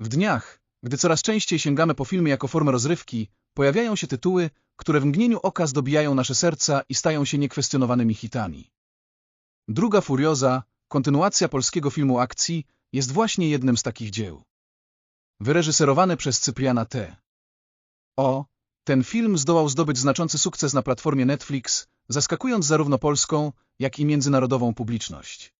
W dniach, gdy coraz częściej sięgamy po filmy jako formę rozrywki, pojawiają się tytuły, które w mgnieniu oka zdobijają nasze serca i stają się niekwestionowanymi hitami. Druga Furioza, kontynuacja polskiego filmu akcji, jest właśnie jednym z takich dzieł. Wyreżyserowany przez Cypriana T. O, ten film zdołał zdobyć znaczący sukces na platformie Netflix, zaskakując zarówno polską, jak i międzynarodową publiczność.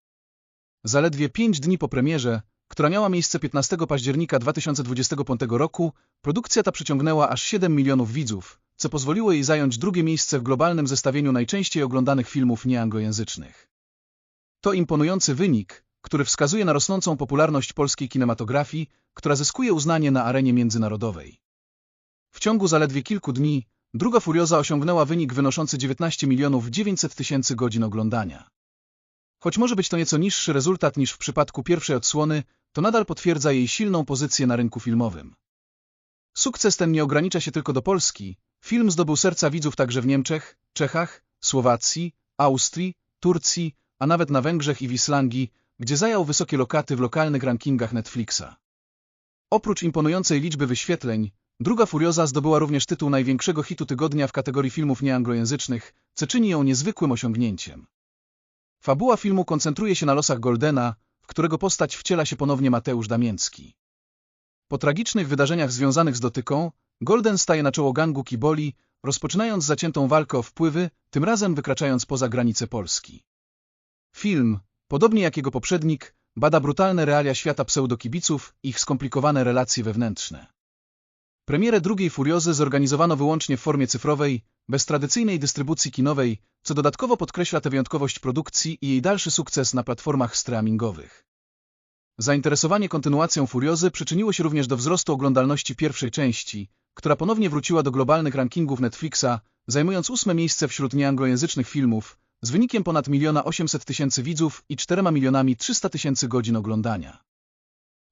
Zaledwie pięć dni po premierze, która miała miejsce 15 października 2025 roku, produkcja ta przyciągnęła aż 7 milionów widzów, co pozwoliło jej zająć drugie miejsce w globalnym zestawieniu najczęściej oglądanych filmów nieanglojęzycznych. To imponujący wynik, który wskazuje na rosnącą popularność polskiej kinematografii, która zyskuje uznanie na arenie międzynarodowej. W ciągu zaledwie kilku dni druga Furioza osiągnęła wynik wynoszący 19 milionów 900 tysięcy godzin oglądania. Choć może być to nieco niższy rezultat niż w przypadku pierwszej odsłony, to nadal potwierdza jej silną pozycję na rynku filmowym. Sukces ten nie ogranicza się tylko do Polski. Film zdobył serca widzów także w Niemczech, Czechach, Słowacji, Austrii, Turcji, a nawet na Węgrzech i w Islandii, gdzie zajął wysokie lokaty w lokalnych rankingach Netflixa. Oprócz imponującej liczby wyświetleń, druga Furioza zdobyła również tytuł największego hitu tygodnia w kategorii filmów nieanglojęzycznych, co czyni ją niezwykłym osiągnięciem. Fabuła filmu koncentruje się na losach Goldena, w którego postać wciela się ponownie Mateusz Damięcki. Po tragicznych wydarzeniach związanych z dotyką, Golden staje na czoło gangu Kiboli, rozpoczynając zaciętą walkę o wpływy, tym razem wykraczając poza granice Polski. Film, podobnie jak jego poprzednik, bada brutalne realia świata pseudokibiców i ich skomplikowane relacje wewnętrzne. Premierę drugiej Furiozy zorganizowano wyłącznie w formie cyfrowej, bez tradycyjnej dystrybucji kinowej, co dodatkowo podkreśla tę wyjątkowość produkcji i jej dalszy sukces na platformach streamingowych. Zainteresowanie kontynuacją Furiozy przyczyniło się również do wzrostu oglądalności pierwszej części, która ponownie wróciła do globalnych rankingów Netflixa, zajmując ósme miejsce wśród nieanglojęzycznych filmów, z wynikiem ponad 1 800 tysięcy widzów i 4 milionami 300 tysięcy godzin oglądania.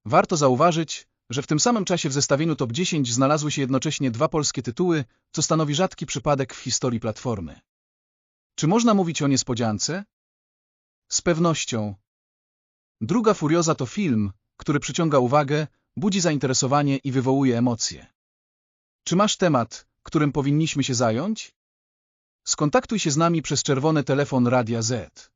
Warto zauważyć, że w tym samym czasie w zestawieniu top 10 znalazły się jednocześnie dwa polskie tytuły, co stanowi rzadki przypadek w historii platformy. Czy można mówić o niespodziance? Z pewnością. Druga Furioza to film, który przyciąga uwagę, budzi zainteresowanie i wywołuje emocje. Czy masz temat, którym powinniśmy się zająć? Skontaktuj się z nami przez czerwony telefon Radia Z.